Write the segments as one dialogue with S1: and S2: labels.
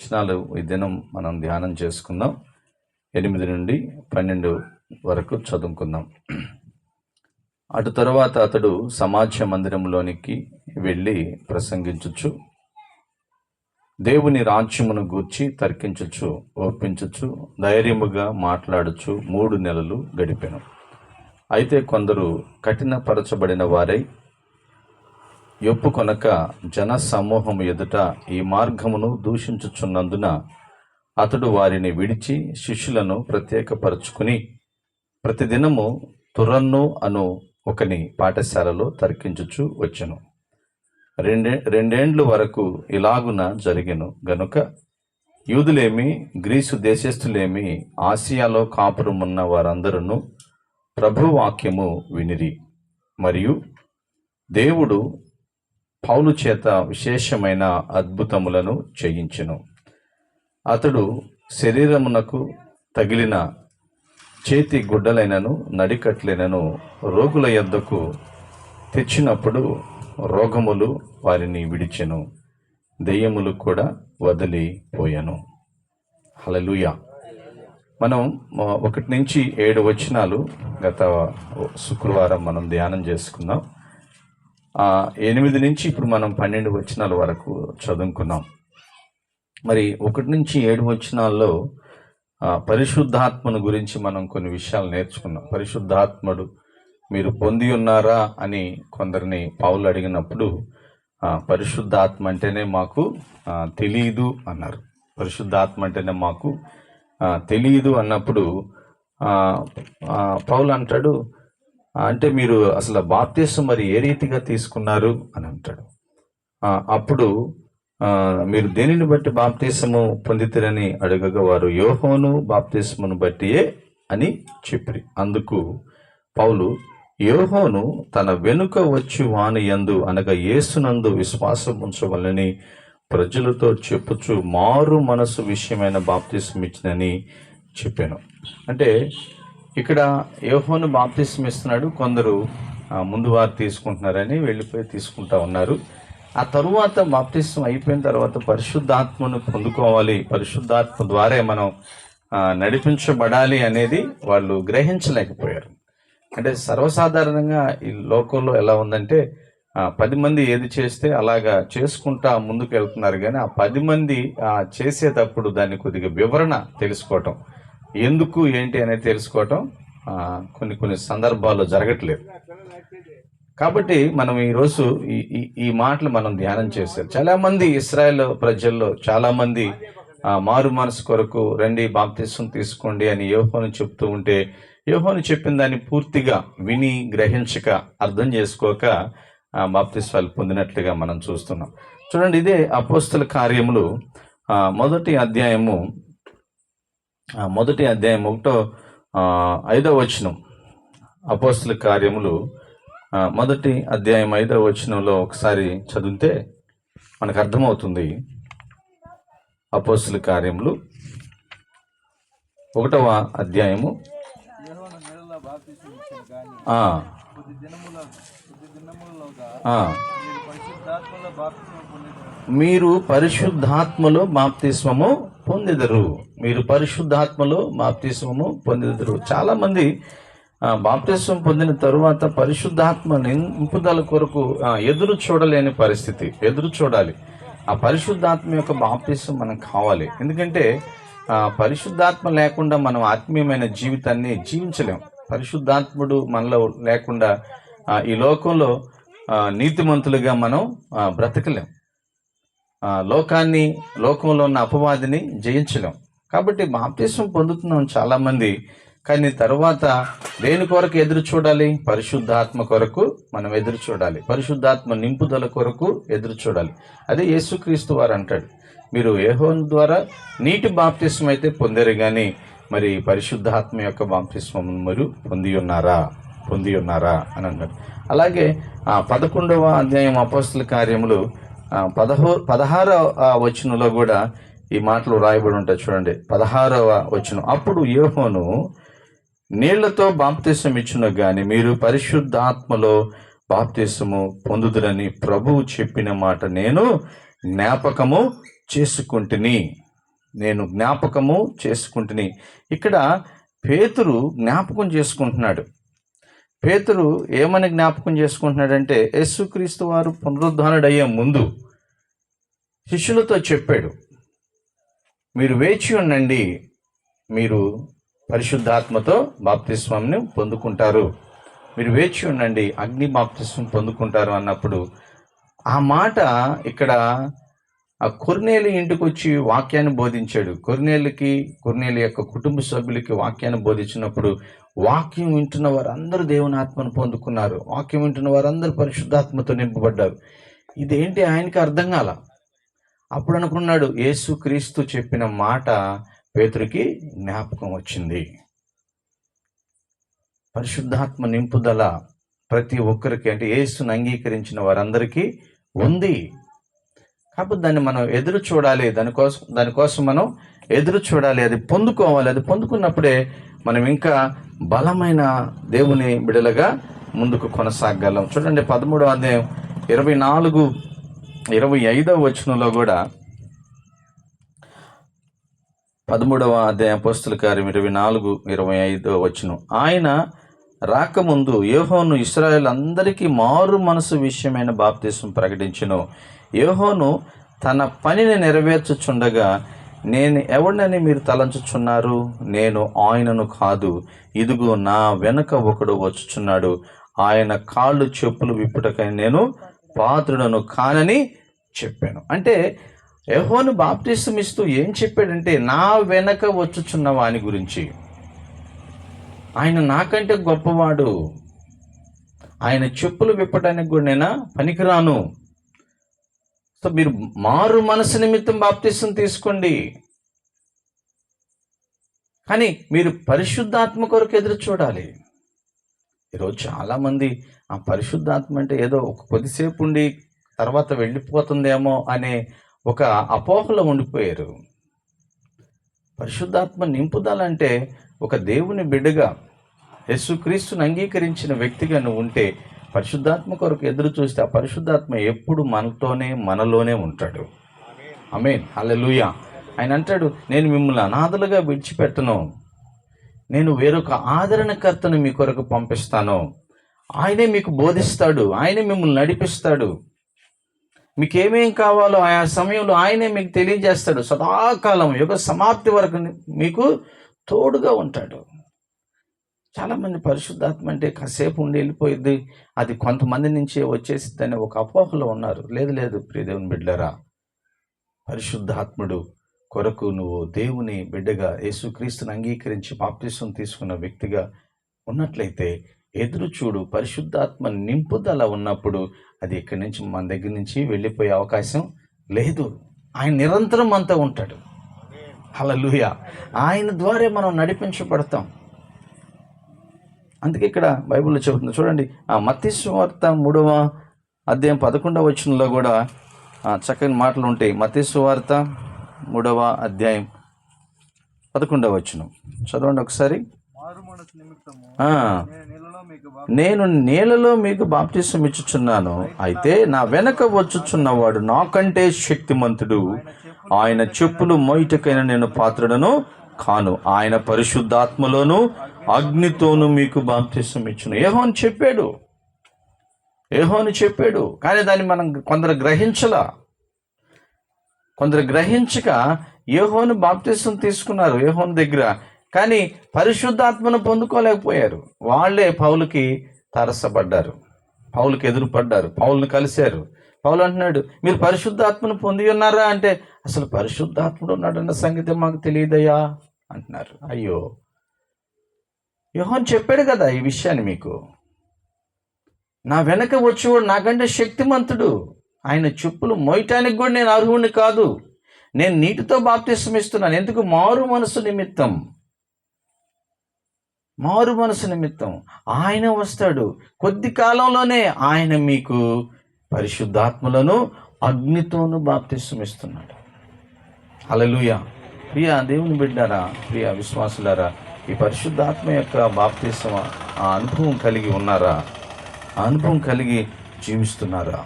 S1: వచనాలు ఈ దినం మనం ధ్యానం చేసుకుందాం. ఎనిమిది నుండి పన్నెండు వరకు చదువుకుందాం. అటు తరువాత అతడు సమాజ మందిరంలోనికి వెళ్ళి ప్రసంగించుచు దేవుని రాజ్యమును గూర్చి తర్కించుచు ఒప్పించుచు ధైర్యముగా మాట్లాడుచు మూడు నెలలు గడిపాను. అయితే కొందరు కఠినపరచబడిన వారై ఒప్పుకొనక జన సమూహం ఎదుట ఈ మార్గమును దూషించుచున్నందున అతడు వారిని విడిచి శిష్యులను ప్రత్యేకపరచుకుని ప్రతిదినము తురన్ను అను ఒకని పాఠశాలలో తర్కించుచు వచ్చెను. రెండే రెండేండ్ల వరకు ఇలాగున జరిగెను. గనుక యూదులేమి గ్రీసు దేశస్థులేమి ఆసియాలో కాపురమున్న వారందరూ ప్రభువాక్యము వినిరి. మరియు దేవుడు పౌలు చేత విశేషమైన అద్భుతములను చేయించెను. అతడు శరీరమునకు తగిలిన చేతి గుడ్డలైనను నడికట్లైనను రోగుల యొద్దకు తెచ్చినప్పుడు రోగములు వారిని విడిచెను. దెయ్యములు కూడా వదిలిపోయాను హలలుయ మనం ఒకటి నుంచి ఏడు వచనాలు గత శుక్రవారం మనం ధ్యానం చేసుకున్నాం ఎనిమిది నుంచి ఇప్పుడు మనం పన్నెండు వచనాల వరకు చదువుకున్నాం. మరి ఒకటి నుంచి ఏడు వచనాల్లో పరిశుద్ధాత్మను గురించి మనం కొన్ని విషయాలు నేర్చుకున్నాం. పరిశుద్ధాత్ముడు మీరు పొంది ఉన్నారా అని కొందరిని పావులు అడిగినప్పుడు పరిశుద్ధాత్మ అంటేనే మాకు తెలియదు అన్నారు. పరిశుద్ధాత్మ అంటేనే మాకు తెలియదు అన్నప్పుడు పౌలు అంటాడు అంటే మీరు అసలు బాప్తీసం మరి ఏ రీతిగా తీసుకున్నారు అని అంటాడు. అప్పుడు మీరు దేనిని బట్టి బాప్తీసము పొందితిరని అడగగా వారు యోహోను బాప్తీసమును బట్టియే అని చెప్పి అందుకు పౌలు యోహోను తన వెనుక వచ్చి వాని యందు అనగా యేసునందు విశ్వాసం ఉంచవలని ప్రజలతో చెప్పుచు మారు మనసు విషయమైన బాప్తీసం ఇచ్చినని చెప్పాను. అంటే ఇక్కడ యోహోను బాప్తిస్మ ఇస్తున్నాడు కొందరు ముందు వారు తీసుకుంటున్నారని వెళ్ళిపోయి తీసుకుంటా ఉన్నారు. ఆ తరువాత బాప్తిస్మ అయిపోయిన తర్వాత పరిశుద్ధాత్మను పొందుకోవాలి. పరిశుద్ధాత్మ ద్వారే మనం నడిపించబడాలి అనేది వాళ్ళు గ్రహించలేకపోయారు. అంటే సర్వసాధారణంగా ఈ లోకంలో ఎలా ఉందంటే పది మంది ఏది చేస్తే అలాగా చేసుకుంటా ముందుకు వెళ్తున్నారు కానీ ఆ పది మంది చేసేటప్పుడు దాన్ని కొద్దిగా వివరణ తెలుసుకోవటం. ఎందుకు ఏంటి అనేది తెలుసుకోవటం కొన్ని కొన్ని సందర్భాల్లో జరగట్లేదు. కాబట్టి మనం ఈరోజు ఈ ఈ మాటలు మనం ధ్యానం చేశారు చాలామంది ఇస్రాయల్ ప్రజల్లో చాలామంది మారు మనసు కొరకు రండి బాప్తిస్వం తీసుకోండి అని యోహోను చెప్తూ ఉంటే యోహోను చెప్పిన దాన్ని పూర్తిగా విని గ్రహించక అర్థం చేసుకోక బాప్తిస్వాలు పొందినట్లుగా మనం చూస్తున్నాం. చూడండి ఇదే అపోస్తుల కార్యములు మొదటి అధ్యాయము మొదటి అధ్యాయం ఒకటో ఐదో వచనం. అపోస్తుల కార్యములు మొదటి అధ్యాయం ఐదో వచనంలో ఒకసారి చదివితే మనకు అర్థమవుతుంది. అపోస్తుల కార్యములు ఒకటవ అధ్యాయము.
S2: మీరు పరిశుద్ధాత్మలో
S1: బాప్తిస్మము
S2: పొందిన
S1: పొందెదరు. మీరు పరిశుద్ధాత్మలో బాప్తిస్వము పొందెదరు. చాలా మంది పొందిన తరువాత పరిశుద్ధాత్మ నింపుదల కొరకు ఎదురు చూడలేని పరిస్థితి. ఎదురు చూడాలి. ఆ పరిశుద్ధాత్మ యొక్క బాప్తిస్వం మనకు కావాలి. ఎందుకంటే పరిశుద్ధాత్మ లేకుండా మనం ఆత్మీయమైన జీవితాన్ని జీవించలేం. పరిశుద్ధాత్ముడు మనలో లేకుండా ఈ లోకంలో నీతిమంతులుగా మనం బ్రతకలేం. లోకాన్ని లోకంలో ఉన్న అపవాదిని జయించలేం. కాబట్టి బాప్తిసం పొందుతున్నాం చాలామంది. కానీ తర్వాత దేని కొరకు ఎదురు చూడాలి? పరిశుద్ధాత్మ కొరకు మనం ఎదురు చూడాలి. పరిశుద్ధాత్మ నింపుదల కొరకు ఎదురు చూడాలి. అదే యేసుక్రీస్తు వారు అంటాడు. మీరు ఏహోన్ ద్వారా నీటి బాప్తిస్మం అయితే పొందారు కానీ మరి పరిశుద్ధాత్మ యొక్క బాప్తిస్మం మీరు పొంది ఉన్నారా? పొంది ఉన్నారా? అని అన్నాడు. అలాగే ఆ పదకొండవ అధ్యాయం అపోస్తుల కార్యములు పదహో పదహారవ వచనంలో కూడా ఈ మాటలు రాయబడి ఉంటాయి. చూడండి. పదహారవ వచనం. అప్పుడు యోహోను నీళ్ళతో బాప్తీసం ఇచ్చిన గాని మీరు పరిశుద్ధాత్మలో బాప్తీసము పొందుదురని ప్రభువు చెప్పిన మాట నేను జ్ఞాపకము చేసుకుంటుని. నేను జ్ఞాపకము చేసుకుంటుని. ఇక్కడ పేతురు జ్ఞాపకం చేసుకుంటున్నాడు. పేతురు ఏమని జ్ఞాపకం చేసుకుంటున్నాడంటే యేసుక్రీస్తు వారు పునరుద్ధానుడయ్యే ముందు శిష్యులతో చెప్పాడు మీరు వేచి ఉండండి మీరు పరిశుద్ధాత్మతో బాప్తిస్వామిని పొందుకుంటారు. మీరు వేచి ఉండండి అగ్ని బాప్తిస్వం పొందుకుంటారు అన్నప్పుడు ఆ మాట ఇక్కడ ఆ కొర్నేలు ఇంటికి వచ్చి వాక్యాన్ని బోధించాడు. కొర్నేలుకి కొర్నేలు యొక్క కుటుంబ సభ్యులకి వాక్యాన్ని బోధించినప్పుడు వాక్యం వింటున్న వారందరూ దేవుని ఆత్మను పొందుకున్నారు. వాక్యం వింటున్న వారందరూ పరిశుద్ధాత్మతో నింపబడ్డారు. ఇదేంటి ఆయనకి అర్థం కాల? అప్పుడు అనుకున్నాడు యేసు క్రీస్తు చెప్పిన మాట పేతురికి జ్ఞాపకం వచ్చింది. పరిశుద్ధాత్మ నింపుదల ప్రతి ఒక్కరికి అంటే యేసును అంగీకరించిన వారందరికీ ఉంది. కాబట్టి దాన్ని మనం ఎదురు చూడాలి. దానికోసం దానికోసం మనం ఎదురు చూడాలి. అది పొందుకోవాలి. అది పొందుకున్నప్పుడే మనం ఇంకా బలమైన దేవుని బిడలుగా ముందుకు కొనసాగలం. చూడండి పదమూడో అధ్యాయం ఇరవై నాలుగు ఇరవై ఐదవ వచనంలో కూడా పదమూడవ అధ్యాయం పోస్తుల కార్యం ఇరవై నాలుగు ఇరవై ఐదవ వచనం. ఆయన రాకముందు యోహోను ఇస్రాయల్ అందరికీ మారు మనసు విషయమైన బాప్తీసం ప్రకటించను. యోహోను తన పనిని నెరవేర్చుచుండగా నేను ఎవడినని మీరు తలంచుచున్నారు? నేను ఆయనను కాదు. ఇదిగో నా వెనుక ఒకడు వచ్చుచున్నాడు. ఆయన కాళ్ళు చెప్పులు విప్పుటకై నేను పాత్రుడను కానని చెప్పాను. అంటే యహోను బాప్తిసం ఇస్తూ ఏం చెప్పాడంటే నా వెనక వచ్చుచున్న వాని గురించి. ఆయన నాకంటే గొప్పవాడు. ఆయన చెప్పులు విప్పడానికి కూడా నేను పనికిరాను. సో మీరు మారు మనసు నిమిత్తం బాప్తిసం తీసుకోండి. కానీ మీరు పరిశుద్ధాత్మ కొరకు ఎదురు చూడాలి. ఈరోజు చాలామంది ఆ పరిశుద్ధాత్మ అంటే ఏదో ఒక కొద్దిసేపు ఉండి తర్వాత వెళ్ళిపోతుందేమో అనే ఒక అపోహలో ఉండిపోయారు. పరిశుద్ధాత్మ నింపుదలంటే ఒక దేవుని బిడ్డగా యేసుక్రీస్తుని అంగీకరించిన వ్యక్తిగా నువ్వు ఉంటే పరిశుద్ధాత్మ కొరకు ఎదురు చూస్తే ఆ పరిశుద్ధాత్మ ఎప్పుడు మనతోనే మనలోనే ఉంటాడు. ఆమేన్ హల్లెలూయా ఆయన అంటాడు నేను మిమ్మల్ని అనాథలుగా విడిచిపెట్టను. నేను వేరొక ఆదరణకర్తను మీ కొరకు పంపిస్తాను. ఆయనే మీకు బోధిస్తాడు ఆయనే మిమ్మల్ని నడిపిస్తాడు. మీకు కావాలో ఆయా సమయంలో ఆయనే మీకు తెలియజేస్తాడు. సదాకాలం యుగ సమాప్తి వరకు మీకు తోడుగా ఉంటాడు. చాలామంది పరిశుద్ధాత్మ అంటే కాసేపు ఉండి వెళ్ళిపోయింది అది కొంతమంది నుంచే వచ్చేసిద్దని ఒక అపోహలో ఉన్నారు. లేదు లేదు ప్రియదేవుని బిడ్డరా పరిశుద్ధాత్ముడు కొరకు నువ్వు దేవుని బిడ్డగా యేసుక్రీస్తుని అంగీకరించి బాప్తిసం తీసుకున్న వ్యక్తిగా ఉన్నట్లయితే ఎదురు చూడు పరిశుద్ధాత్మ నింపుదల ఉన్నప్పుడు అది ఇక్కడి నుంచి మన దగ్గర నుంచి వెళ్ళిపోయే అవకాశం లేదు. ఆయన నిరంతరం మనతో ఉంటాడు. హల్లెలూయా. ఆయన ద్వారా మనం నడిపించబడతాం. అందుకే ఇక్కడ బైబిల్లో చెబుతుంది. చూడండి ఆ మత్తయి వార్త మూడవ అధ్యాయం పదకొండవ వచనంలో కూడా చక్కని మాటలు ఉంటాయి. మత్తయి వార్త మూడవ అధ్యాయం పదకొండవ వచనం. చదవండి ఒకసారి.
S2: నేను నీళ్ళలో మీకు
S1: నేను బాప్తిసం ఇచ్చుచున్నాను. అయితే నా వెనక వచ్చుచున్నవాడు నాకంటే శక్తిమంతుడు. ఆయన చెప్పులు మొయిటకైన నేను పాత్రుడను కాను. ఆయన పరిశుద్ధాత్మలోను అగ్నితోను మీకు బాప్తిసం ఇచ్చును. ఏహోని చెప్పాడు. ఏహోని చెప్పాడు. కానీ దాన్ని మనం కొందరు గ్రహించలా. కొందరు గ్రహించక ఏహోను బాప్తిసం తీసుకున్నారు ఏహోను దగ్గర. కానీ పరిశుద్ధాత్మను పొందుకోలేకపోయారు. వాళ్ళే పౌలుకి తారసపడ్డారు. పౌలుకి ఎదురుపడ్డారు. పౌలను కలిశారు. పౌలు అంటున్నాడు మీరు పరిశుద్ధాత్మను పొంది ఉన్నారా? అంటే అసలు పరిశుద్ధాత్ముడు ఉన్నాడన్న సంగతి మాకు తెలియదయ్యా. అంటున్నారు. అయ్యో యోహన్ చెప్పాడు కదా ఈ విషయాన్ని మీకు. నా వెనక వచ్చేవాడు నాకంటే శక్తిమంతుడు. ఆయన చెప్పులు మోయటానికి కూడా నేను అర్హుడిని కాదు. నేను నీటితో బాప్తిసం ఇస్తున్నాను ఎందుకు? మారు మనసు నిమిత్తం. మారు మనసు నిమిత్తం. ఆయన వస్తాడు. కొద్ది కాలంలోనే ఆయన మీకు పరిశుద్ధాత్మలను అగ్నితోనూ బాప్తిసం ఇస్తున్నాడు హల్లెలూయా. ప్రియ దేవుని బిడ్డారా ప్రియ విశ్వాసులారా ఈ పరిశుద్ధాత్మ యొక్క బాప్తిసం ఆ అనుభవం కలిగి ఉన్నారా? ఆ అనుభవం కలిగి జీవిస్తున్నారా?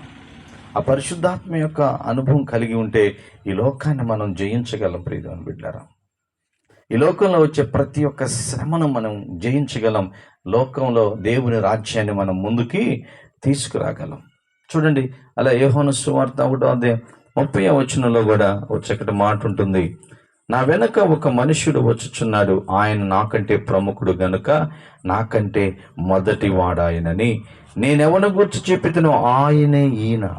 S1: ఆ పరిశుద్ధాత్మ యొక్క అనుభవం కలిగి ఉంటే ఈ లోకాన్ని మనం జయించగలం ప్రియమని బిడ్డారా. ఈ లోకంలో వచ్చే ప్రతి ఒక్క శ్రమను మనం జయించగలం. లోకంలో దేవుని రాజ్యాన్ని మనం ముందుకి తీసుకురాగలం. చూడండి అలా యోహోను సువార్త ఒకటో అదే ముప్పై వచనంలో కూడా ఒక చక్కటి మాట ఉంటుంది. నా వెనక ఒక మనుష్యుడు వచ్చుచున్నాడు. ఆయన నాకంటే ప్రముఖుడు గనుక నాకంటే మొదటి వాడాయనని నేనెవన గుర్చి చెప్పితను ఆయనే ఈయన.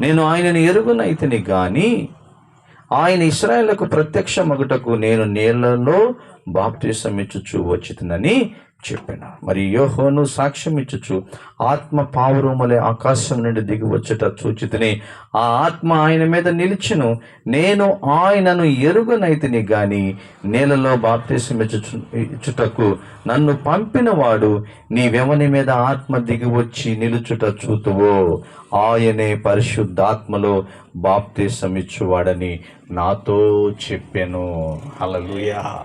S1: నేను ఆయనని ఎరుగునైతిని గాని ఆయన ఇస్రాయలకు ప్రత్యక్ష మగుటకు నేను నీళ్ళలో బాప్తిసం ఇచ్చుచు వచ్చిందని చెప్పాను. మరి యోహోను సాక్ష్యం ఇచ్చుచు ఆత్మ పావురూమలే ఆకాశం నుండి దిగి వచ్చేట చూచితిని. ఆ ఆత్మ ఆయన మీద నిలిచెను. నేను ఆయనను ఎరుగనైతిని గాని నేలలో బాప్తీసం ఇచ్చుచు ఇచ్చుటకు నన్ను పంపినవాడు నీవెవని మీద ఆత్మ దిగి వచ్చి నిలుచుట చూతువో. ఆయనే పరిశుద్ధాత్మలో బాప్తీసం ఇచ్చువాడని నాతో చెప్పాను. అలలుయా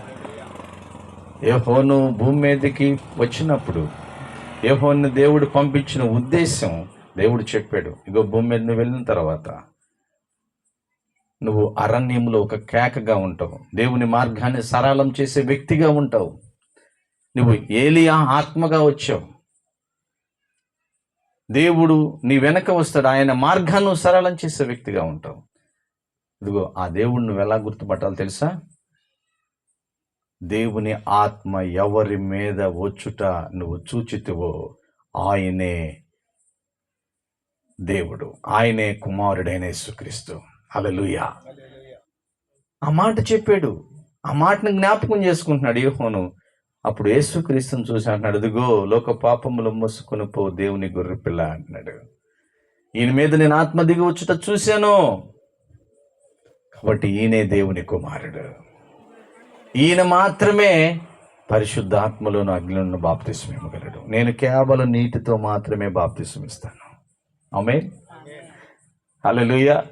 S1: యహోను భూమి మీదకి వచ్చినప్పుడు యెహోను దేవుడు పంపించిన ఉద్దేశం దేవుడు చెప్పాడు ఇగో భూమి మీద నువ్వు వెళ్ళిన తర్వాత నువ్వు అరణ్యంలో ఒక కేకగా ఉంటావు. దేవుని మార్గాన్ని సరళం చేసే వ్యక్తిగా ఉంటావు. నువ్వు ఏలియా ఆత్మగా వచ్చావు. దేవుడు నీ వెనక వస్తాడు. ఆయన మార్గాన్ని సరళం చేసే వ్యక్తిగా ఉంటావు. ఇదిగో ఆ దేవుడు నువ్వు ఎలా గుర్తుపట్టాలో తెలుసా? దేవుని ఆత్మ ఎవరి మీద వచ్చుట నువ్వు చూచితివో ఆయనే దేవుడు. ఆయనే కుమారుడైన యేసుక్రీస్తు. హల్లెలూయా. ఆ మాట చెప్పాడు. ఆ మాటను జ్ఞాపకం చేసుకుంటున్నాడు యూహోను. అప్పుడు యేసుక్రీస్తుని చూసి అంటున్నాడు ఇదిగో లోక పాపములు మోసుకొని పో దేవుని గొర్రె పిల్ల అంటున్నాడు. ఈయన మీద నేను ఆత్మ దిగి వచ్చుట చూశాను. కాబట్టి ఈయనే దేవుని కుమారుడు. ఈయన మాత్రమే పరిశుద్ధాత్మలోను అగ్నిలను బాప్తిసం ఇవ్వగలడు నేను కేవలం నీటితో మాత్రమే బాప్తిసం ఇస్తాను ఆమె హల్లెలూయా.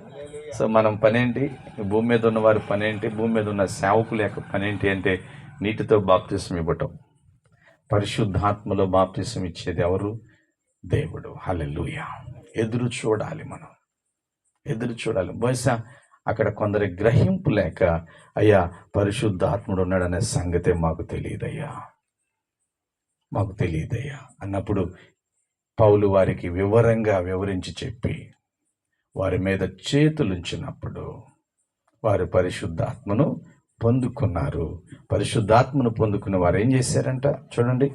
S1: సో మనం పనేంటి? భూమి మీద ఉన్న వారి పనేంటి? భూమి మీద ఉన్న సేవకుల యొక్క పనేంటి అంటే నీటితో బాప్తిసం ఇవ్వటం పరిశుద్ధాత్మలో బాప్తిసం ఇచ్చేది ఎవరు? దేవుడు. హల్లెలూయా. ఎదురు చూడాలి మనం. ఎదురు చూడాలి. బహుశా అక్కడ కొందరి గ్రహింపు లేక అయ్యా పరిశుద్ధాత్ముడు ఉన్నాడనే సంగతే మాకు తెలియదయ్యా. మాకు తెలియదయ్యా. అన్నప్పుడు పౌలు వారికి వివరంగా వివరించి చెప్పి వారి మీద చేతులుంచినప్పుడు వారు పరిశుద్ధాత్మను పొందుకున్నారు. పరిశుద్ధాత్మను పొందుకున్న వారు ఏం చేశారంట చూడండి.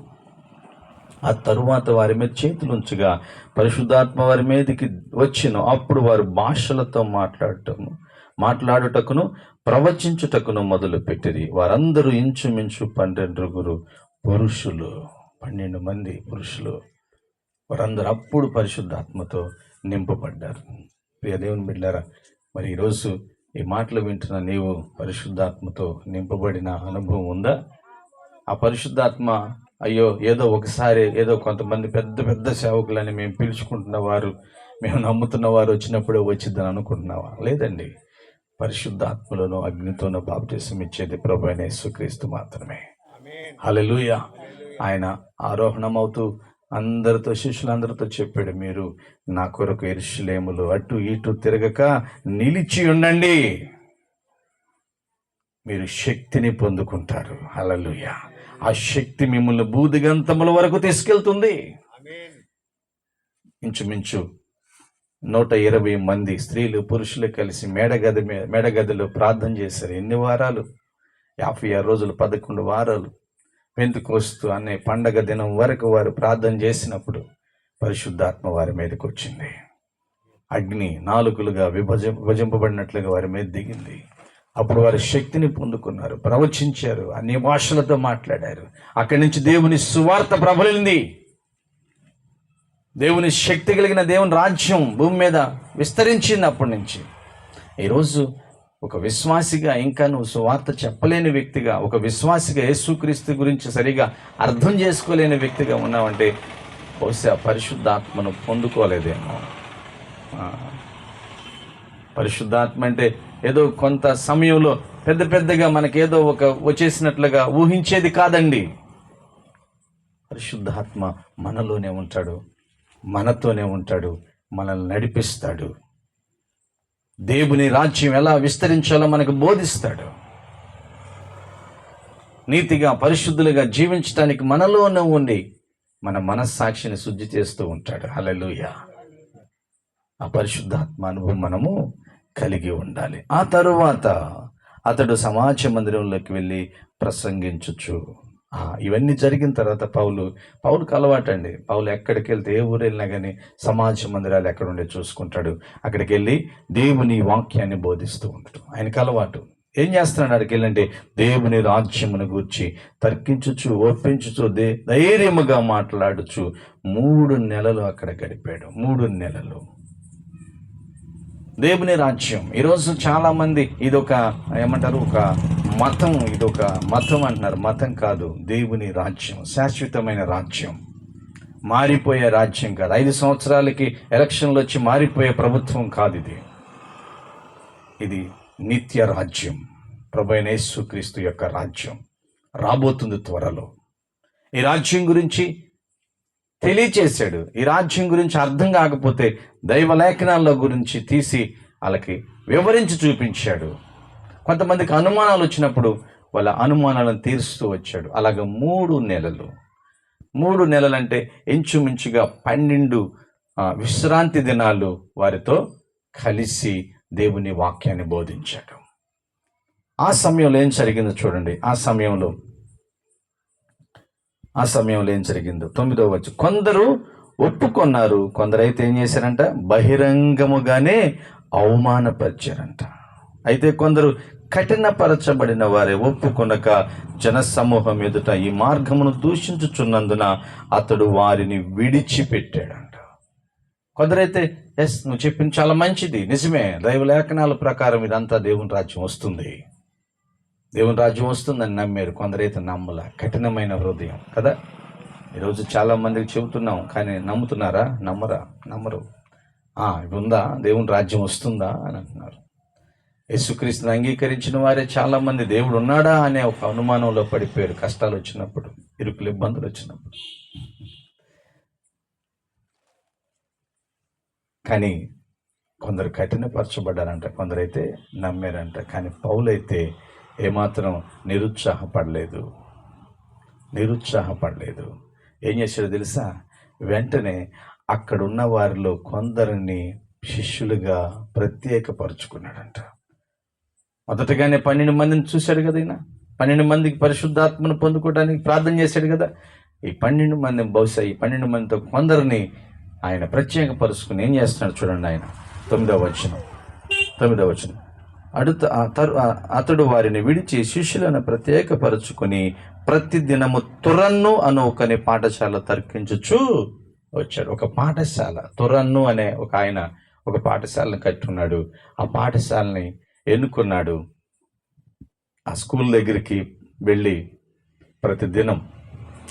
S1: ఆ తరువాత వారి మీద చేతులుంచగా పరిశుద్ధాత్మ వారి మీదకి వచ్చిన అప్పుడు వారు భాషలతో మాట్లాడటము మాట్లాడుటకును ప్రవచించుటకును మొదలు పెట్టిరి వారందరూ ఇంచుమించు పన్నెండుగురు పురుషులు పన్నెండు మంది పురుషులు. వారందరూ అప్పుడు పరిశుద్ధాత్మతో నింపబడ్డారు. ప్రియ దేవుని బిడ్డారా మరి ఈరోజు ఈ మాటలు వింటున్న నీవు పరిశుద్ధాత్మతో నింపబడిన అనుభవం ఉందా? ఆ పరిశుద్ధాత్మ అయ్యో ఏదో ఒకసారి ఏదో కొంతమంది పెద్ద పెద్ద సేవకులని మేము పిలుచుకుంటున్న వారు మేము నమ్ముతున్న వారు వచ్చినప్పుడే వచ్చిద్దని అనుకుంటున్నావా? లేదండి. పరిశుద్ధాత్మలోను అగ్నితోనూ బాప్టిజం ఇచ్చేది ప్రభు అయిన యేసుక్రీస్తు మాత్రమే. హల్లెలూయా ఆయన ఆరోహణమవుతూ అందరితో శిష్యులందరితో చెప్పాడు మీరు నా కొరకు ఎరుషులేములు అటు ఇటు తిరగక నిలిచి ఉండండి. మీరు శక్తిని పొందుకుంటారు. హల్లెలూయా ఆ శక్తి మిమ్మల్ని బూదిగంతముల వరకు తీసుకెళ్తుంది. ఇంచుమించు నూట ఇరవై మంది స్త్రీలు పురుషులు కలిసి మేడగది మేడగదిలో ప్రార్థన చేశారు. ఎన్ని వారాలు? యాభై ఆరు రోజులు పదకొండు వారాలు. పెంతుకోస్తూ అనే పండగ దినం వరకు వారు ప్రార్థన చేసినప్పుడు పరిశుద్ధాత్మ వారి మీదకి వచ్చింది. అగ్ని నాలుగులుగా విభజ విభజింపబడినట్లుగా వారి మీద దిగింది. అప్పుడు వారి శక్తిని పొందుకున్నారు ప్రవచించారు అన్ని భాషలతో మాట్లాడారు. అక్కడి నుంచి దేవుని సువార్త ప్రబలింది. దేవుని శక్తి కలిగిన దేవుని రాజ్యం భూమి మీద విస్తరించింది అప్పటి నుంచి. ఈరోజు ఒక విశ్వాసిగా ఇంకా నువ్వు సువార్త చెప్పలేని వ్యక్తిగా ఒక విశ్వాసిగా యేసుక్రీస్తు గురించి సరిగా అర్థం చేసుకోలేని వ్యక్తిగా ఉన్నావంటే బహుశా పరిశుద్ధాత్మను పొందుకోలేదేమో పరిశుద్ధాత్మ అంటే ఏదో కొంత సమయంలో పెద్ద పెద్దగా మనకేదో ఒక వచ్చేసినట్లుగా ఊహించేది కాదండి. పరిశుద్ధాత్మ మనలోనే ఉంటాడు. మనతోనే ఉంటాడు మనల్ని నడిపిస్తాడు. దేవుని రాజ్యం ఎలా విస్తరించాలో మనకు బోధిస్తాడు. నీతిగా పరిశుద్ధులుగా జీవించడానికి మనలోనే ఉండి మన మనస్సాక్షిని శుద్ధి చేస్తూ ఉంటాడు. హలలుయ ఆ పరిశుద్ధాత్మ అనుభవం మనము కలిగి ఉండాలి. ఆ తరువాత అతడు సమాజ మందిరంలోకి వెళ్ళి ప్రసంగించచ్చు ఇవన్నీ జరిగిన తర్వాత పౌలు పౌలుకు అలవాటండి. పౌలు ఎక్కడికి వెళ్తే ఏ ఊరు వెళ్ళినా కానీ సమాజ మందిరాలు ఎక్కడ ఉండే చూసుకుంటాడు. అక్కడికి వెళ్ళి దేవుని వాక్యాన్ని బోధిస్తూ ఉంటాడు. ఆయనకు అలవాటు. ఏం చేస్తున్నాడు అక్కడికి వెళ్ళంటే దేవుని రాజ్యమును గూర్చి తర్కించుచు ఒప్పించుచు దే ధైర్యముగా మాట్లాడుచు మూడు నెలలు అక్కడ గడిపాడు. మూడు నెలలు. దేవుని రాజ్యం. ఈరోజు చాలామంది ఇదొక ఏమంటారు ఒక మతం ఇదొక మతం అంటున్నారు. మతం కాదు దేవుని రాజ్యం శాశ్వతమైన రాజ్యం. మారిపోయే రాజ్యం కాదు. ఐదు సంవత్సరాలకి ఎలక్షన్లు వచ్చి మారిపోయే ప్రభుత్వం కాదు ఇది. ఇది నిత్య రాజ్యం. ప్రభైన యేసుక్రీస్తు యొక్క రాజ్యం. రాబోతుంది త్వరలో. ఈ రాజ్యం గురించి తెలియచేశాడు. ఈ రాజ్యం గురించి అర్థం కాకపోతే దైవ గురించి తీసి వాళ్ళకి వివరించి చూపించాడు. కొంతమందికి అనుమానాలు వచ్చినప్పుడు వాళ్ళ అనుమానాలను తీరుస్తూ వచ్చాడు. అలాగ మూడు నెలలు. మూడు నెలలంటే ఇంచుమించుగా పన్నెండు విశ్రాంతి దినాలు వారితో కలిసి దేవుని వాక్యాన్ని బోధించాడు. ఆ సమయంలో ఏం జరిగిందో చూడండి. ఆ సమయంలో ఆ సమయంలో ఏం జరిగిందో. తొమ్మిదో వచ్చు కొందరు ఒప్పుకొన్నారు. కొందరైతే ఏం చేశారంట? బహిరంగముగానే అవమానపరిచారంట. అయితే కొందరు కఠినపరచబడిన వారే ఒప్పుకొనక జనసమూహం ఎదుట ఈ మార్గమును దూషించుచున్నందున అతడు వారిని విడిచిపెట్టాడంట. కొందరైతే ఎస్ నువ్వు చెప్పింది చాలా మంచిది. నిజమే. దైవ లేఖనాల ప్రకారం ఇదంతా దేవుని రాజ్యం వస్తుంది. దేవుని రాజ్యం వస్తుందని నమ్మారు. కొందరైతే నమ్మల. కఠినమైన హృదయం. కదా? ఈరోజు చాలా మందికి చెబుతున్నాం. కానీ నమ్ముతున్నారా? నమ్మరా? నమ్మరు. ఉందా దేవుని రాజ్యం వస్తుందా? అని అంటున్నారు. యేసుక్రీస్తుని అంగీకరించిన వారే చాలా మంది దేవుడు ఉన్నాడా అనే ఒక అనుమానంలో పడిపోయారు. కష్టాలు వచ్చినప్పుడు ఇరుకులు ఇబ్బందులు వచ్చినప్పుడు. కానీ కొందరు కఠినపరచబడ్డారంట. కొందరైతే నమ్మారంట. కానీ పౌలైతే ఏమాత్రం నిరుత్సాహపడలేదు. నిరుత్సాహపడలేదు. ఏం చేశాడో తెలుసా? వెంటనే అక్కడున్న వారిలో కొందరిని శిష్యులుగా ప్రత్యేకపరుచుకున్నాడంట. మొదటగానే పన్నెండు మందిని చూశాడు కదా ఈయన. పన్నెండు మందికి పరిశుద్ధాత్మను పొందుకోవడానికి ప్రార్థన చేశాడు కదా. ఈ పన్నెండు మంది బహుశా ఈ పన్నెండు మందితో కొందరిని ఆయన ప్రత్యేకపరుచుకుని ఏం చేస్తున్నాడు చూడండి ఆయన. తొమ్మిదవ వచనం. తొమ్మిదవ వచనం. అడుత అతడు వారిని విడిచి శిష్యులను ప్రత్యేకపరుచుకుని ప్రతి దినము తురన్ను అను ఒకని పాఠశాల తర్కించుచు వచ్చాడు. ఒక పాఠశాల. తురన్ను అనే ఒక ఆయన ఒక పాఠశాలను కట్టున్నాడు. ఆ పాఠశాలని ఎన్నుకున్నాడు. ఆ స్కూల్ దగ్గరికి వెళ్ళి ప్రతి దినం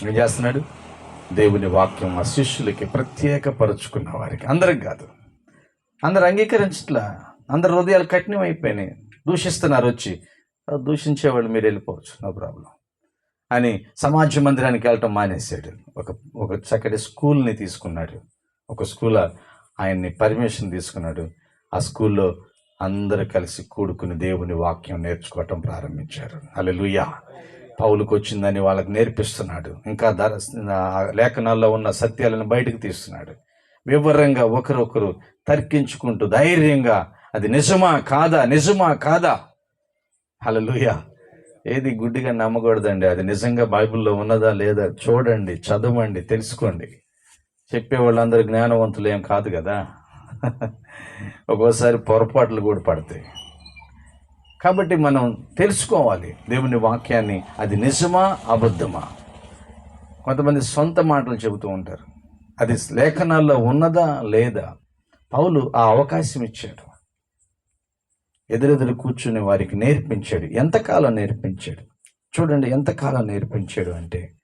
S1: ఏం చేస్తున్నాడు? దేవుని వాక్యం ఆ శిష్యులకి ప్రత్యేకపరుచుకున్న వారికి. అందరికి కాదు. అందరు అంగీకరించట్లా? అందరు హృదయాలు కఠినం అయిపోయినాయి దూషిస్తున్నారు వచ్చి. దూషించేవాళ్ళు మీరు వెళ్ళిపోవచ్చు. No problem. అని సమాజ మందిరానికి వెళ్ళటం మానేశాడు. ఒక ఒక చక్కటి స్కూల్ని తీసుకున్నాడు. ఒక స్కూల్ ఆయన్ని పర్మిషన్ తీసుకున్నాడు. ఆ స్కూల్లో అందరూ కలిసి కూడుకుని దేవుని వాక్యం నేర్చుకోవటం ప్రారంభించారు. అల్లెలుయ్యా పౌలుకు వచ్చిందని వాళ్ళకి నేర్పిస్తున్నాడు. ఇంకా ధర లేఖనాల్లో ఉన్న సత్యాలను బయటకు తీస్తున్నాడు. వివరంగా ఒకరొకరు తర్కించుకుంటూ ధైర్యంగా అది నిజమా కాదా? నిజమా కాదా? హలలుయ ఏది గుడ్డిగా నమ్మకూడదండి. అది నిజంగా బైబిల్లో ఉన్నదా లేదా చూడండి చదవండి తెలుసుకోండి. చెప్పే వాళ్ళందరూ జ్ఞానవంతులు ఏం కాదు కదా? ఒక్కోసారి పొరపాట్లు కూడా పడతాయి. కాబట్టి మనం తెలుసుకోవాలి దేవుని వాక్యాన్ని. అది నిజమా అబద్ధమా? కొంతమంది సొంత మాటలు చెబుతూ ఉంటారు. అది లేఖనాల్లో ఉన్నదా లేదా? పౌలు ఆ అవకాశం ఇచ్చాడు. ఎదురెదురు కూర్చుని వారికి నేర్పించాడు. ఎంతకాలం నేర్పించాడు? చూడండి ఎంతకాలం నేర్పించాడు అంటే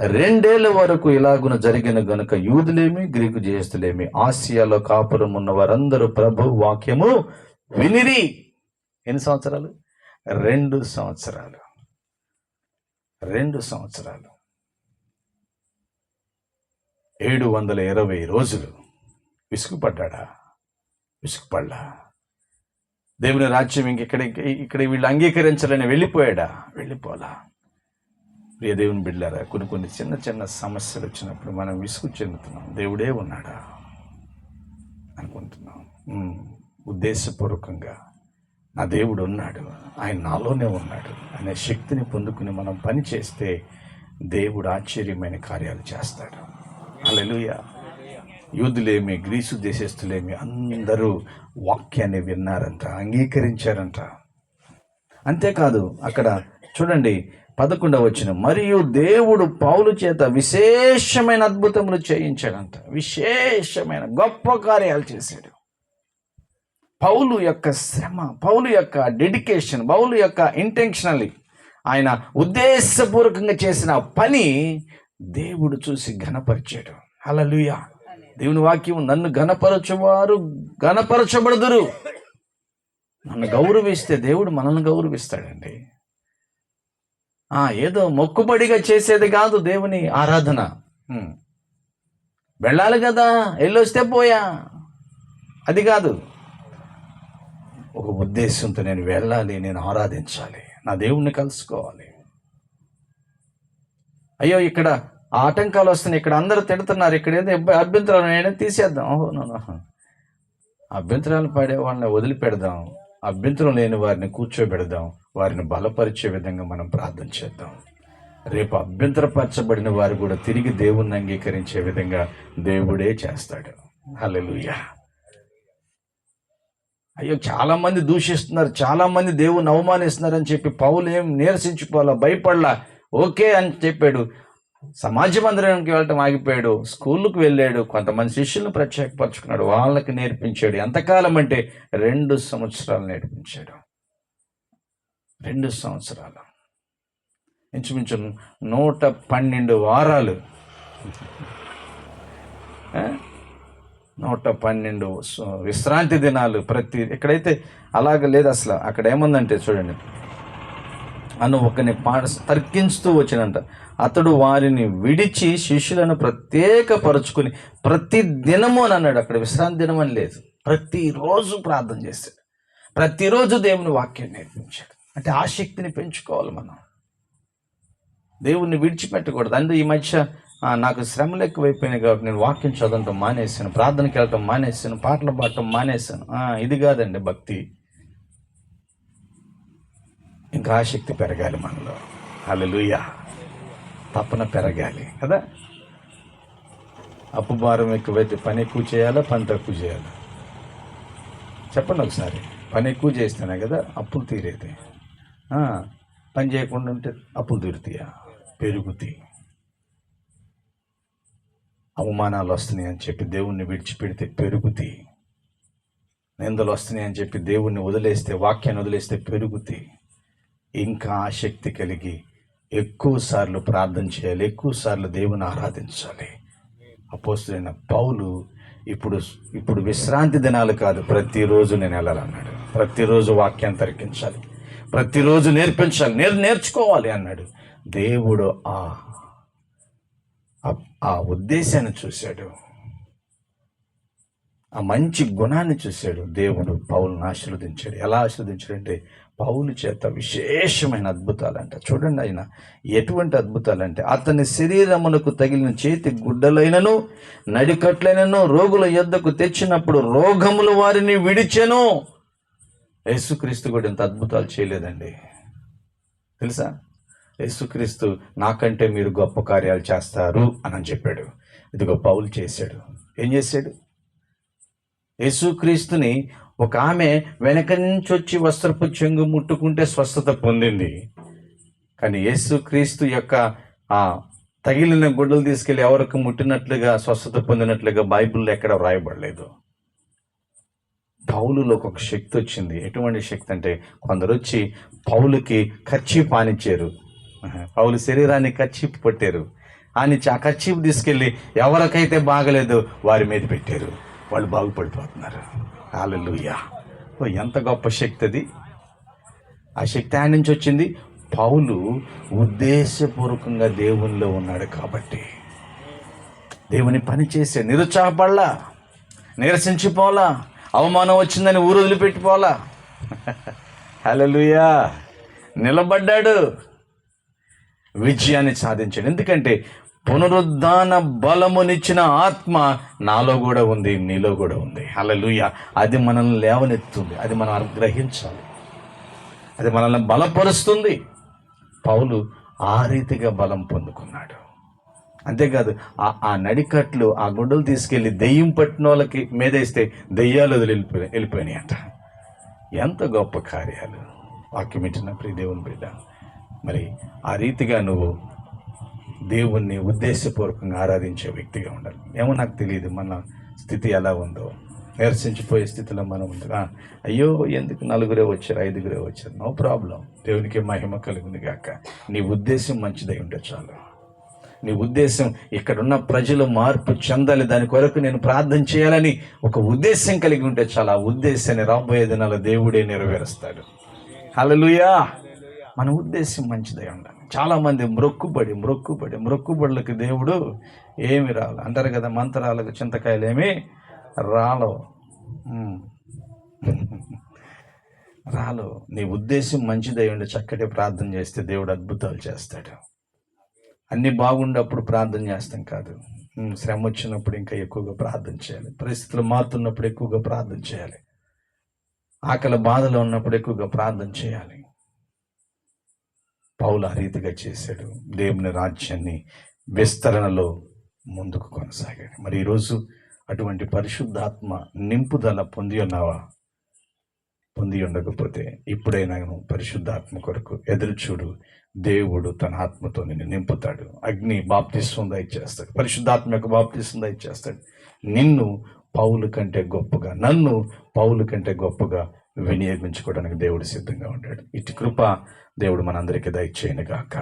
S1: రెండేళ్ళ వరకు ఇలాగున జరిగిన గనుక యూదులేమి గ్రీకు జేస్తులేమి ఆసియాలో కాపురం ఉన్న వారందరూ ప్రభు వాక్యము వినిరి. ఎన్ని సంవత్సరాలు? రెండు సంవత్సరాలు. రెండు సంవత్సరాలు. ఏడు వందల ఇరవై రోజులు. విసుగుపడ్డా విసుగుపడ్డా దేవుని రాజ్యం ఇంకెక్కడ ఇక్కడ వీళ్ళు అంగీకరించాలని వెళ్ళిపోయాడా? వెళ్ళిపోలా. ప్రియ దేవుని బిడ్డారా కొన్ని కొన్ని చిన్న చిన్న సమస్యలు వచ్చినప్పుడు మనం విసుగు చెందుతున్నాం. దేవుడే ఉన్నాడా అనుకుంటున్నాం. ఉద్దేశపూర్వకంగా నా దేవుడు ఉన్నాడు. ఆయన నాలోనే ఉన్నాడు. అనే శక్తిని పొందుకుని మనం పని చేస్తే దేవుడు ఆశ్చర్యమైన కార్యాలు చేస్తాడు. అలెలుయ యూదులేమి గ్రీసు దేశస్తులేమి అందరూ వాక్యాన్ని విన్నారంట అంగీకరించారంట. అంతేకాదు అక్కడ చూడండి పదకొండవ వచ్చిన మరియు దేవుడు పౌలు చేత విశేషమైన అద్భుతములు చేయించాడంట. విశేషమైన గొప్ప కార్యాలు చేశాడు. పౌలు యొక్క శ్రమ పౌలు యొక్క డెడికేషన్ పౌలు యొక్క ఇంటెన్షనల్లీ ఆయన ఉద్దేశపూర్వకంగా చేసిన పని దేవుడు చూసి ఘనపరిచాడు. హల్లెలూయా! దేవుని వాక్యం నన్ను ఘనపరచువారు ఘనపరచబడుదురు. నన్ను గౌరవిస్తే దేవుడు మనల్ని గౌరవిస్తాడండి. ఆ, ఏదో మొక్కుబడిగా చేసేది కాదు దేవుని ఆరాధన. వెళ్ళాలి కదా వెళ్ళొస్తే పోయా. అది కాదు. ఒక ఉద్దేశంతో నేను వెళ్ళాలి నేను ఆరాధించాలి. నా దేవుణ్ణి కలుసుకోవాలి. అయ్యో ఇక్కడ ఆటంకాలు వస్తున్నాయి. ఇక్కడ అందరూ తిడుతున్నారు. ఇక్కడ ఏదో అభ్యంతరాలు నేను తీసేద్దాం. ఓహో అభ్యంతరాలు పడే వాళ్ళని వదిలిపెడదాం. అభ్యంతరం లేని వారిని కూర్చోబెడదాం. వారిని బలపరిచే విధంగా మనం ప్రార్థన చేద్దాం. రేపు అభ్యంతరపరచబడిన వారు కూడా తిరిగి దేవుణ్ణి అంగీకరించే విధంగా దేవుడే చేస్తాడు. హల్లెలూయా. అయ్యో చాలామంది దూషిస్తున్నారు. చాలా మంది దేవుని అవమానిస్తున్నారని చెప్పి పౌలు ఏం నీరసించుకోవాలా భయపడలా? ఓకే అని చెప్పాడు. సమాజ మందిరానికి వెళ్ళటం ఆగిపోయాడు స్కూళ్ళకు వెళ్ళాడు కొంతమంది శిష్యులను ప్రత్యేకపరచుకున్నాడు వాళ్ళకి నేర్పించాడు. ఎంతకాలం అంటే రెండు సంవత్సరాలు నేర్పించాడు. రెండు సంవత్సరాలు. ఇంచుమించు నూట పన్నెండు వారాలు. నూట పన్నెండు విశ్రాంతి దినాలు ప్రతి ఎక్కడైతే అలాగ లేదు అసలు. అక్కడ ఏముందంటే చూడండి. అను ఒకని పాట తర్కించుతూ వచ్చినంట. అతడు వారిని విడిచి శిష్యులను ప్రత్యేకపరుచుకుని ప్రతి దినము అని అన్నాడు. అక్కడ విశ్రాంతి దినం అని లేదు. ప్రతిరోజు ప్రార్థన చేశాడు ప్రతిరోజు దేవుని వాక్యం నేర్పించాడు. అంటే ఆసక్తిని పెంచుకోవాలి మనం. దేవుణ్ణి విడిచిపెట్టకూడదు. అంటే ఈ మధ్య నాకు శ్రమలు ఎక్కువైపోయినాయి కాబట్టి నేను వాక్యం చదవటం మానేసాను ప్రార్థనకి వెళ్ళటం మానేసాను పాటలు పాడటం మానేసాను ఇది కాదండి భక్తి. ఇంకా ఆసక్తి పెరగాలి మనలో. హల్లెలూయా. తపన పెరగాలి కదా? అప్పు భారం ఎక్కువైతే పని ఎక్కువ చేయాలా పని తక్కువ చేయాలా? చెప్పండి ఒకసారి. పని ఎక్కువ చేస్తేనే కదా అప్పులు తీరేది. పని చేయకుండా ఉంటే అప్పులు తీరుతాయా? పెరుగుతాయి అవమానాలు వస్తున్నాయి అని చెప్పి దేవుణ్ణి విడిచిపెడితే పెరుగుతాయి నిందలు వస్తున్నాయి అని చెప్పి దేవుణ్ణి వదిలేస్తే వాక్యాన్ని వదిలేస్తే పెరుగుతాయి ఇంకా ఆసక్తి కలిగి ఎక్కువసార్లు ప్రార్థన చేయాలి ఎక్కువసార్లు దేవుని ఆరాధించాలి. అపోస్తులైన పౌలు ఇప్పుడు ఇప్పుడు విశ్రాంతి దినాలు కాదు ప్రతిరోజు నేను వెళ్ళాలన్నాడు. ప్రతిరోజు వాక్యాన్ని తరికించాలి. ప్రతిరోజు నేర్పించాలి. నేర్ నేర్చుకోవాలి అన్నాడు. దేవుడు ఆ- ఆ ఉద్దేశాన్ని చూశాడు. ఆ మంచి గుణాన్ని చూశాడు దేవుడు. పౌలను ఆశీర్వదించాడు. ఎలా ఆశీర్వదించాడంటే పౌలు చేత విశేషమైన అద్భుతాలు అంట చూడండి ఆయన ఎటువంటి అద్భుతాలంటే అతని శరీరమునకు తగిలిన చేతి గుడ్డలైనను నడికట్లైనను రోగుల యొద్దకు తెచ్చినప్పుడు రోగములు వారిని విడిచెను. యేసుక్రీస్తు కూడా ఇంత అద్భుతాలు చేయలేదండి. తెలుసా? యేసుక్రీస్తు నాకంటే మీరు గొప్ప కార్యాలు చేస్తారు అని చెప్పాడు. ఇదిగో పౌలు చేశాడు. ఏం చేశాడు? యేసుక్రీస్తుని ఒక ఆమె వెనక నుంచి వచ్చి వస్త్రపు చెంగు ముట్టుకుంటే స్వస్థత పొందింది. కానీ యేసుక్రీస్తు యొక్క ఆ తగిలిన గుడ్డలు తీసుకెళ్ళి ఎవరికి ముట్టినట్లుగా స్వస్థత పొందినట్లుగా బైబిల్లో ఎక్కడ వ్రాయబడలేదు. పౌలులోకి ఒక శక్తి వచ్చింది. ఎటువంటి శక్తి అంటే కొందరు వచ్చి పౌలుకి ఖర్చీ పానిచ్చారు పౌలు శరీరాన్ని ఖర్చీపు పట్టారు అని ఆ ఖర్చీపు తీసుకెళ్ళి ఎవరికైతే బాగలేదు వారి మీద పెట్టారు. వాళ్ళు బాగుపడిపోతున్నారు. హాలూయా ఓ ఎంత గొప్ప శక్తి అది. ఆ శక్తి ఆయన నుంచి వచ్చింది. పౌలు ఉద్దేశపూర్వకంగా దేవునిలో ఉన్నాడు కాబట్టి దేవుని పని చేసే నిరుత్సాహపడలా నిరసించిపోలా అవమానం వచ్చిందని ఊరు వదిలిపెట్టిపోలా. హలలుయా నిలబడ్డాడు. విజయాన్ని సాధించాడు. ఎందుకంటే పునరుద్ధాన బలమునిచ్చిన ఆత్మ నాలో కూడా ఉంది నీలో కూడా ఉంది. అలలుయ అది మనల్ని లేవనెత్తుంది అది మనం గ్రహించాలి అది మనల్ని బలపరుస్తుంది. పౌలు ఆ రీతిగా బలం పొందుకున్నాడు. అంతేకాదు ఆ ఆ నడికట్లు ఆ గుడ్డలు తీసుకెళ్ళి దెయ్యం పట్టిన వాళ్ళకి మీదేస్తే దెయ్యాలు వదిలి వెళ్ళిపోయి వెళ్ళిపోయినాయి అంట ఎంత గొప్ప కార్యాలు. వాక్యం ఇచ్చిన ప్రియ దేవుని బిడ్డ మరి ఆ రీతిగా నువ్వు దేవుణ్ణి ఉద్దేశపూర్వకంగా ఆరాధించే వ్యక్తిగా ఉండాలి. ఏమో నాకు తెలియదు మన స్థితి ఎలా ఉందో. నిరసించిపోయే స్థితిలో మనం ఉంది అయ్యో ఎందుకు నలుగురే వచ్చారు ఐదుగురే వచ్చారు? No problem. దేవునికి మహిమ కలుగుంది కాక నీ ఉద్దేశం మంచిదై ఉంటే చాలు. నీ ఉద్దేశం ఇక్కడున్న ప్రజలు మార్పు చెందాలి. దాని కొరకు నేను ప్రార్థన చేయాలని ఒక ఉద్దేశం కలిగి ఉంటే చాలా. ఆ ఉద్దేశాన్ని రాబోయే దినాల దేవుడే నెరవేరుస్తాడు. హలలుయా మన ఉద్దేశం మంచిదై ఉండాలి. చాలామంది మ్రొక్కుబడి మ్రొక్కుబడి మ్రొక్కుబడులకు దేవుడు ఏమి రాలి. అంటారు కదా మంత్రాలకు చింతకాయలు ఏమి రాలో రాలో నీ ఉద్దేశం మంచిదై ఉండి చక్కటి ప్రార్థన చేస్తే దేవుడు అద్భుతాలు చేస్తాడు. అన్నీ బాగుండప్పుడు ప్రార్థన చేస్తాం కాదు. శ్రమ వచ్చినప్పుడు ఇంకా ఎక్కువగా ప్రార్థన చేయాలి. పరిస్థితులు మారుతున్నప్పుడు ఎక్కువగా ప్రార్థన చేయాలి. ఆకలి బాధలో ఉన్నప్పుడు ఎక్కువగా ప్రార్థన చేయాలి. పౌలు ఆ రీతిగా చేశాడు. దేవుని రాజ్యాన్ని విస్తరణలో ముందుకు కొనసాగాడు. మరి ఈరోజు అటువంటి పరిశుద్ధాత్మ నింపుదల పొంది ఉన్నావా? పొంది ఉండకపోతే ఇప్పుడైనా పరిశుద్ధాత్మ కొరకు ఎదురుచూడు. దేవుడు తన ఆత్మతో నిన్ను నింపుతాడు. అగ్ని బాప్తిస్తుంది ఇచ్చేస్తాడు పరిశుద్ధాత్మ యొక్క బాప్తిస్తుంది ఇచ్చేస్తాడు నిన్ను పౌలు కంటే గొప్పగా నన్ను పౌలు కంటే గొప్పగా వినియోగించుకోవడానికి దేవుడు సిద్ధంగా ఉంటాడు. ఇటు కృప దేవుడు మనందరికీ దయచేయను గాక